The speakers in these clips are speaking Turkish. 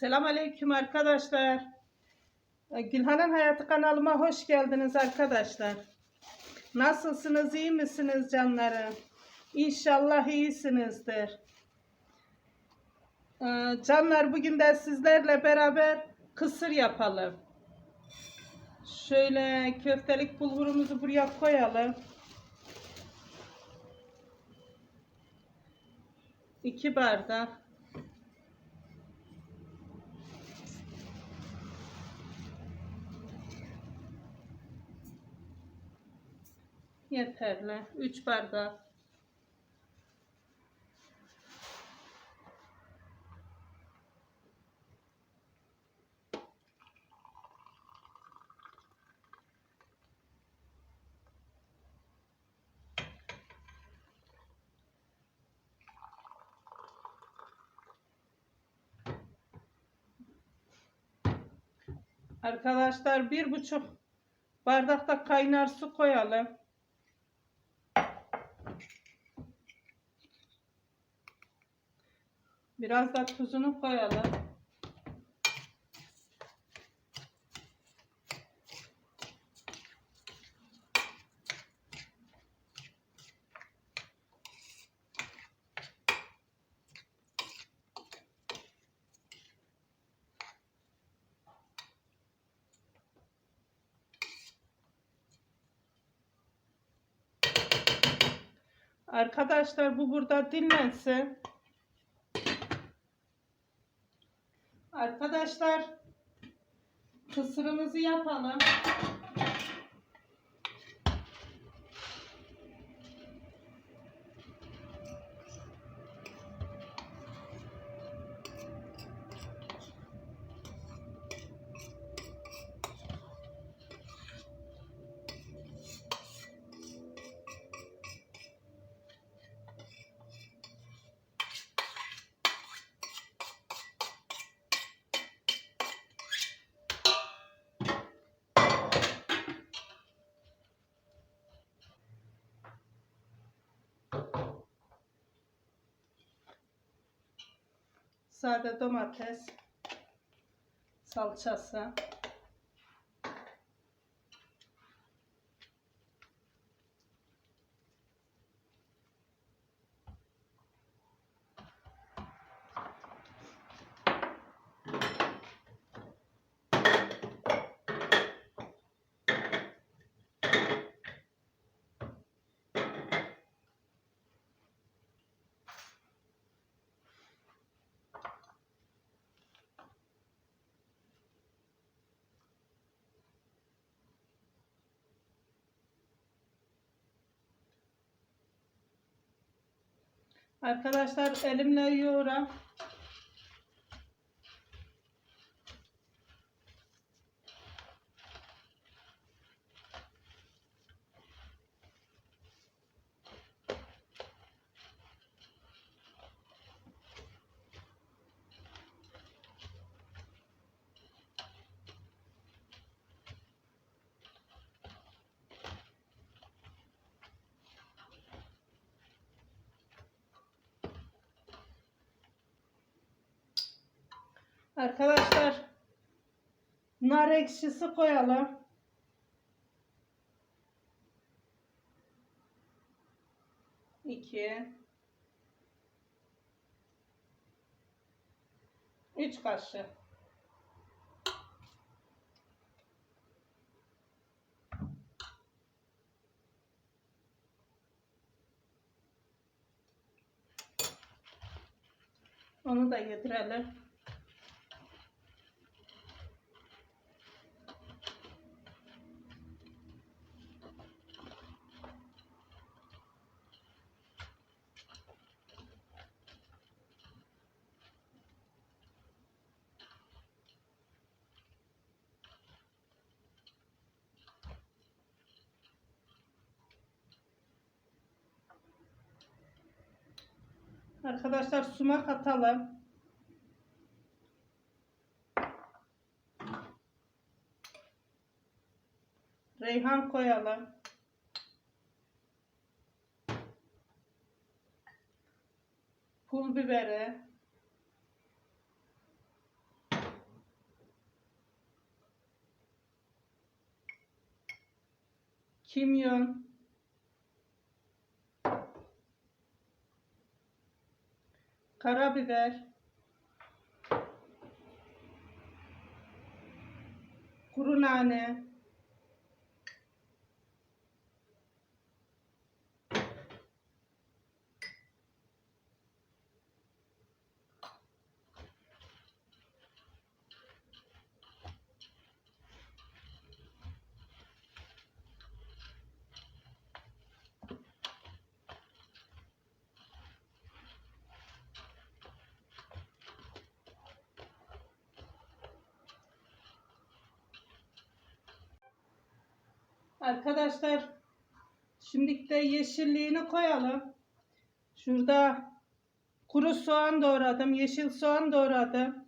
Selam aleyküm arkadaşlar. Gülhan'ın Hayatı kanalıma hoş geldiniz arkadaşlar. Nasılsınız, iyi misiniz canlarım? İnşallah iyisinizdir. Ee, Canlar bugün de sizlerle beraber kısır yapalım. Şöyle köftelik bulgurumuzu buraya koyalım. 2 bardak. Yeterli. 3 bardak. Arkadaşlar bir buçuk bardakta kaynar su koyalım. Biraz da tuzunu koyalım. Arkadaşlar bu burada dinlensin. Arkadaşlar kısırımızı yapalım. Sade domates, salçası. Arkadaşlar elimle yoğuram. Arkadaşlar nar ekşisi koyalım. İki. Üç kaşık. Onu da yedirelim. Arkadaşlar sumak atalım. Reyhan koyalım. Pul biberi. Kimyon. Karabiber, kuru nane, Arkadaşlar şimdi de yeşilliğini koyalım. Şurada kuru soğan doğradım. Yeşil soğan doğradım.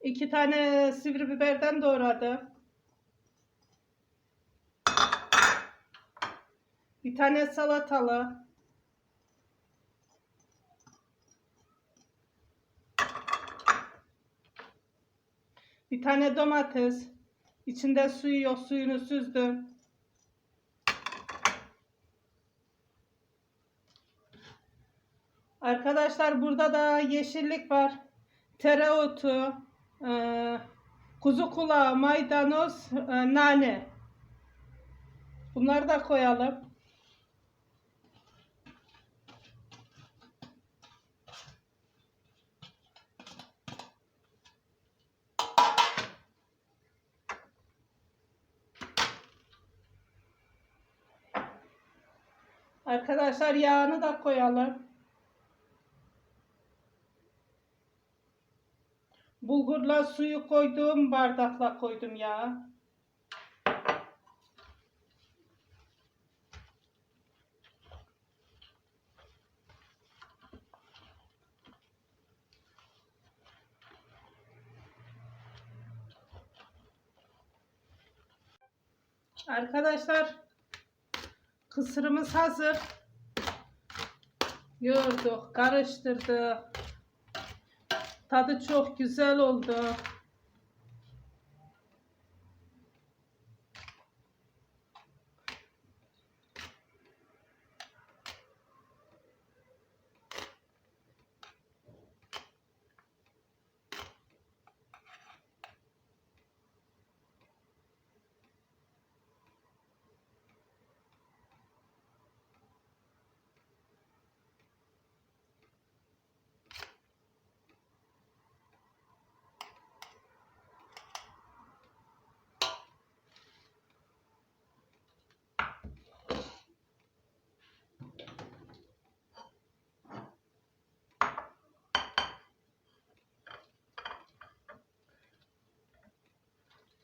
İki tane sivri biberden doğradım. Bir tane salatalı. Bir tane domates. İçinde suyu yok. Suyunu süzdüm. Arkadaşlar burada da yeşillik var. Tereotu, e, kuzu kulağı, maydanoz, e, nane. Bunları da koyalım. Arkadaşlar yağını da koyalım. Bulgurla suyu koydum, bardakla koydum ya. Arkadaşlar kısırımız hazır. Yoğurduk, karıştırdık. Tadı çok güzel oldu.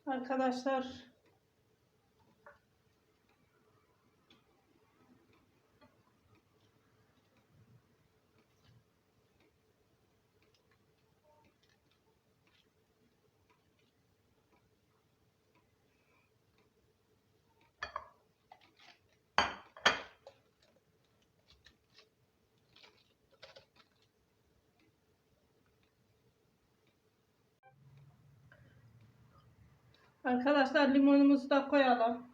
Arkadaşlar Arkadaşlar limonumuzu da koyalım.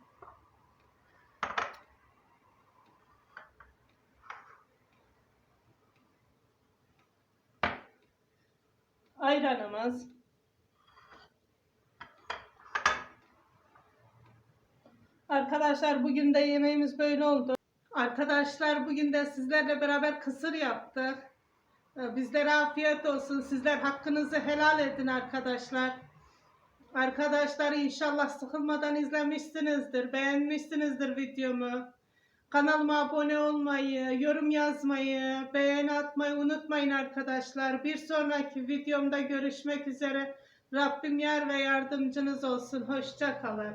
Ayranımız. Arkadaşlar bugün de yemeğimiz böyle oldu. Arkadaşlar bugün de sizlerle beraber kısır yaptık. Ee, Bizlere afiyet olsun. Sizler hakkınızı helal edin arkadaşlar. Arkadaşlar inşallah sıkılmadan izlemişsinizdir, beğenmişsinizdir videomu. Kanalıma abone olmayı, yorum yazmayı, beğeni atmayı unutmayın arkadaşlar. Bir sonraki videomda görüşmek üzere. Rabbim yar ve yardımcınız olsun. Hoşça kalın.